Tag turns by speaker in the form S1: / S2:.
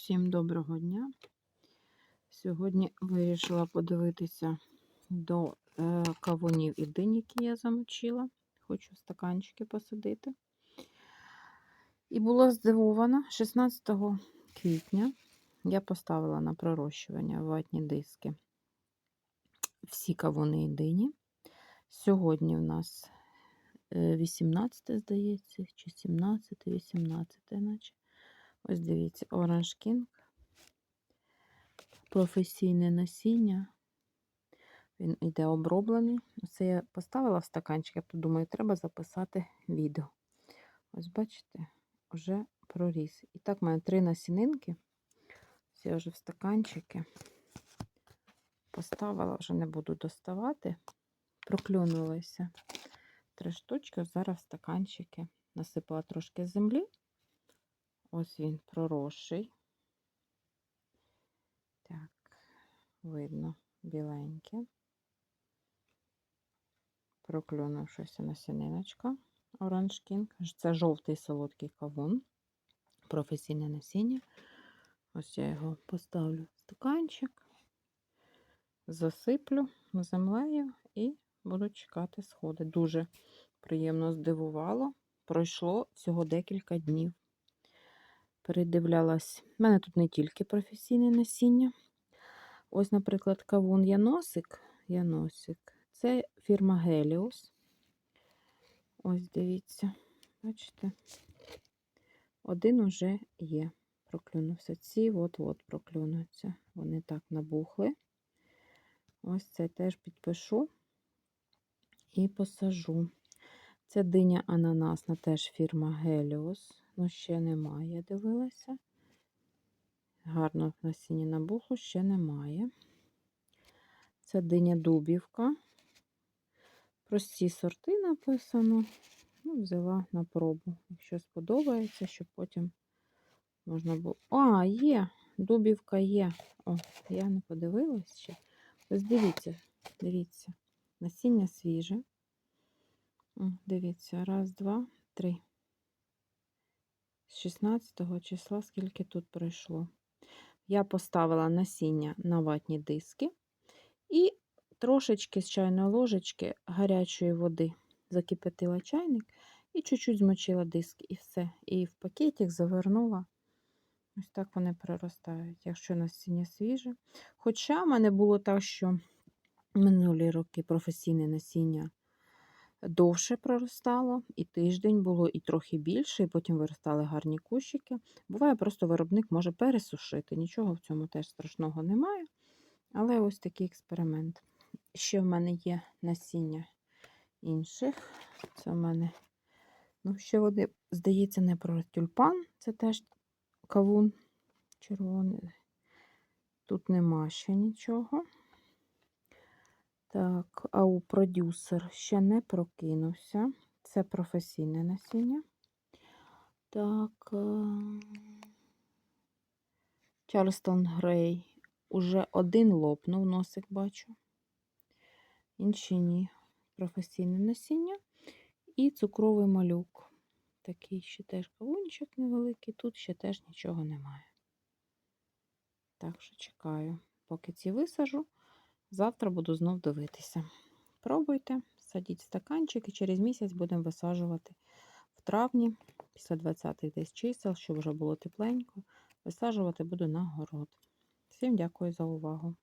S1: Всім доброго дня. Сьогодні вирішила подивитися до е, кавунів і динь, які я замочила. Хочу стаканчики посадити. І була здивована 16 квітня я поставила на пророщування ватні диски всі кавуни і дині. Сьогодні в нас е, 18, здається, чи 17, 18, наче. Ось дивіться, Orange King. Професійне насіння. Він іде оброблений. Це я поставила в стаканчик, я подумаю, треба записати відео. Ось бачите, вже проріс. І так, в мене три насінинки. Ці я вже в стаканчики поставила, вже не буду доставати. Проклюнулися три штучки. Зараз стаканчики насипала трошки землі. Ось він проросший. Так, видно біленьке. Проклюнувшися насіниночка King. Це жовтий солодкий кавун. Професійне насіння. Ось я його поставлю в стаканчик, засиплю землею і буду чекати сходи. Дуже приємно здивувало. Пройшло всього декілька днів передивлялась. У мене тут не тільки професійне насіння. Ось, наприклад, кавун Яносик. Яносик. Це фірма Геліус. Ось дивіться, бачите, один уже є. Проклюнувся. Ці от-от проклюнуться. Вони так набухли. Ось це теж підпишу і посажу. Це диня ананасна, теж фірма Геліус. Ну, ще немає, дивилася. Гарно насіння набухло, ще немає. Це диня Дубівка. Прості сорти написано. Ну, Взяла на пробу. Якщо сподобається, щоб потім можна було. А, є! Дубівка є. О, я не подивилась ще. Ось дивіться, дивіться, насіння свіже. О, Дивіться, раз, два, три. З 16 числа, скільки тут пройшло. Я поставила насіння на ватні диски і трошечки з чайної ложечки гарячої води закипятила чайник і чуть-чуть змочила диски, і все. І в пакетик завернула. Ось так вони проростають, якщо насіння свіже. Хоча в мене було так, що минулі роки професійне насіння довше проростало, і тиждень було, і трохи більше, і потім виростали гарні кущики. Буває, просто виробник може пересушити. Нічого в цьому теж страшного немає. Але ось такий експеримент. Ще в мене є насіння інших. Це в мене, ну, ще вони, здається, не про тюльпан, це теж кавун червоний. Тут нема ще нічого. Так, а у продюсер ще не прокинувся. Це професійне насіння. Так, Чарльстон Грей. Уже один лопнув, носик бачу. Інші ні. Професійне насіння. І цукровий малюк. Такий ще теж кавунчик невеликий, тут ще теж нічого немає. Так що чекаю, поки ці висажу. Завтра буду знов дивитися. Пробуйте, садіть стаканчик і через місяць будемо висаджувати в травні, після 20-х десь чисел, щоб вже було тепленько. Висаджувати буду на город. Всім дякую за увагу!